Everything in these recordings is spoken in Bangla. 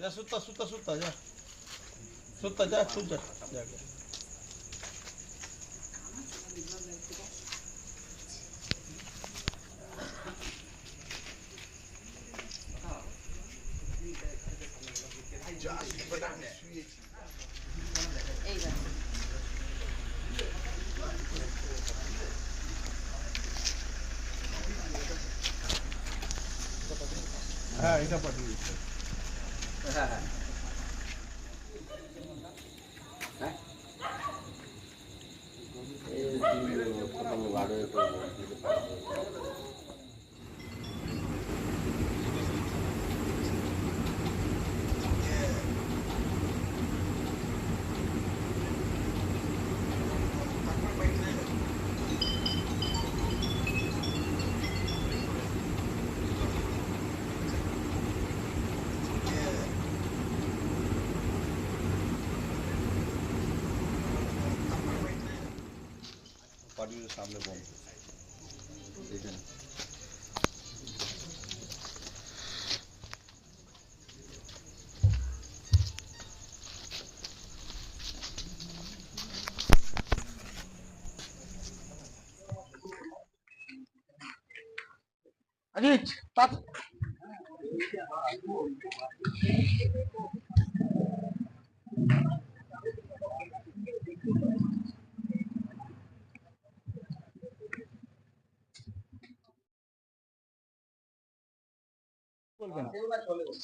जा सुता सुता सुता जा। सुता जा सुत जा हाँ इधर はい、は、পার্টির সামনে বন্ধ এখানে অজিত তাত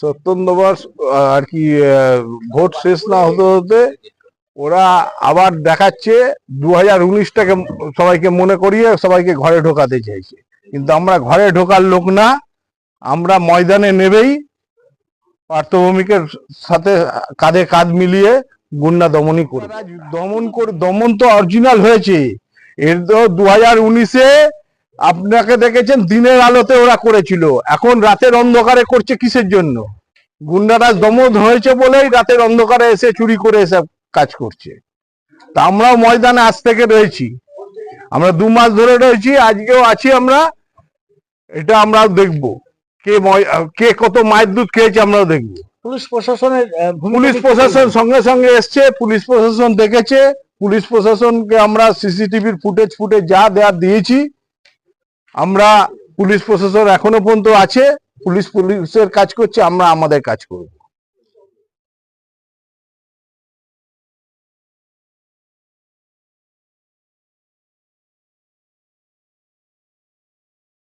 সত্তর নম্বর আর কি ভোট শেষ না হতে হতে ওরা আবার দেখাচ্ছে দু হাজার উনিশটাকে সবাইকে মনে করিয়ে সবাইকে ঘরে ঢোকাতে চাইছে। কিন্তু আমরা ঘরে ঢোকার লোক না আমরা ময়দানে নেবেই পার্থভূমিকের সাথে কাঁধে কাঁধ মিলিয়ে গুন্ডা দমনই করে দমন করে দমন তো অরিজিনাল হয়েছে। এর তো দু হাজার উনিশে আপনাকে দেখেছেন দিনের আলোতে ওরা করেছিল। এখন রাতের অন্ধকারে করছে কিসের জন্য? গুন্ডারা দমন হয়েছে বলেই রাতের অন্ধকারে এসে চুরি করে এসব কাজ করছে। তা আমরাও ময়দানে আজ থেকে রয়েছি। আমরা দু মাস ধরে রয়েছি আজকেও আছি আমরা। এটা আমরাও দেখব। কে কে কত মায়ের দুধ খেয়েছে আমরাও দেখব। পুলিশ প্রশাসনের পুলিশ প্রশাসন সঙ্গে সঙ্গে এসছে পুলিশ প্রশাসন দেখেছে। পুলিশ প্রশাসনকে আমরা সিসিটিভির ফুটেজ ফুটেজ যা দেওয়ার দিয়েছি আমরা পুলিশ প্রশাসন এখনও পর্যন্ত আছে পুলিশ পুলিশের কাজ করছে আমরা আমাদের কাজ করব।